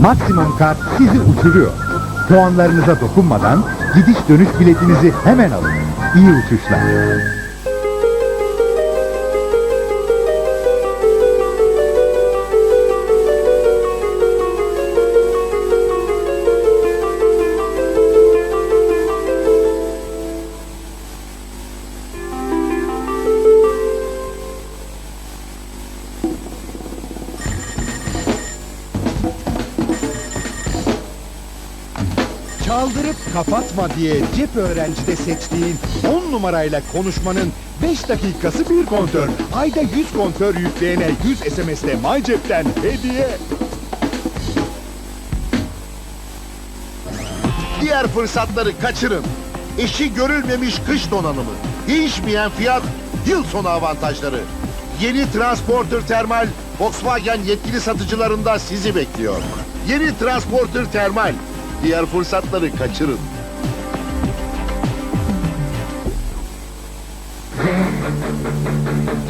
Maksimum Kart sizi uçuruyor. Puanlarınıza dokunmadan gidiş dönüş biletinizi hemen alın. İyi uçuşlar. Çaldırıp kapatma diye cep öğrencide seçtiğin 10 numarayla konuşmanın 5 dakikası bir kontör. Ayda 100 kontör yükleyene 100 SMS'te MyCep'ten hediye. Diğer fırsatları kaçırın. Eşi görülmemiş kış donanımı. Değişmeyen fiyat, yıl sonu avantajları. Yeni Transporter Termal, Volkswagen yetkili satıcılarında sizi bekliyor. Yeni Transporter Termal. Diğer fırsatları kaçırın.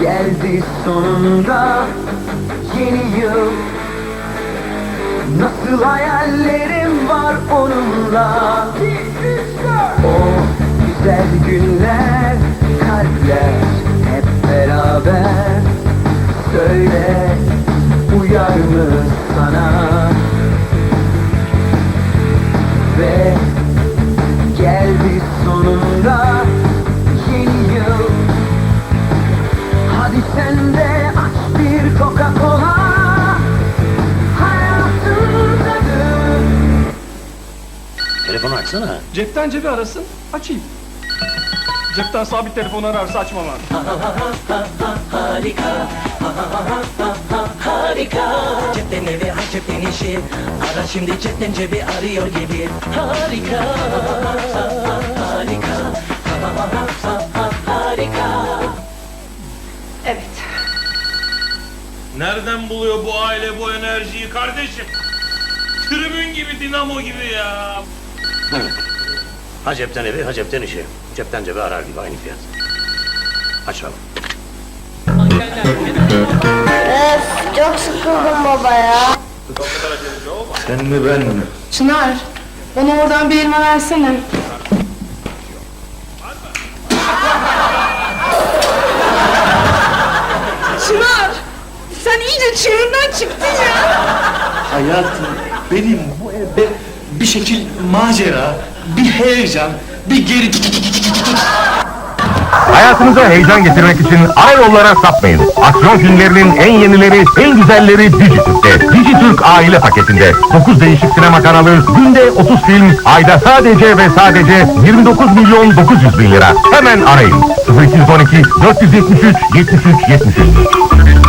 Geldi sonunda yeni yıl. Nasıl hayallerim var onunla? O güzel günler Açsana. Cepten cebi arasın, açayım. Cepten sabit telefonu ararsa açmam abi. Cepten evi ha cepten işi Ara şimdi cepten cebi arıyor gibi Harika Harika Harika Evet. Nereden buluyor bu aile bu enerjiyi kardeşim? Tribün gibi, dinamo gibi ya. Ha cepten evi, ha cepten işi. Cepten cebe arar gibi aynı fiyat. Açalım. Öf çok sıkıldım baba ya. Sen mi ben mi? Çınar, bana oradan bir elma versene. Çınar, sen iyice çığırından çıktın ya. Hayatım, benim bu evde bir şekil macera, bir heyecan, bir geri... Hayatınıza heyecan getirmek için ara yollara sapmayın. Aksiyon filmlerinin en yenileri, en güzelleri Dijitürk'te. Dijitürk aile paketinde. 9 değişik sinema kanalı, günde 30 film, ayda sadece ve sadece 29 milyon 900 bin lira. Hemen arayın. 0212 473 73 73.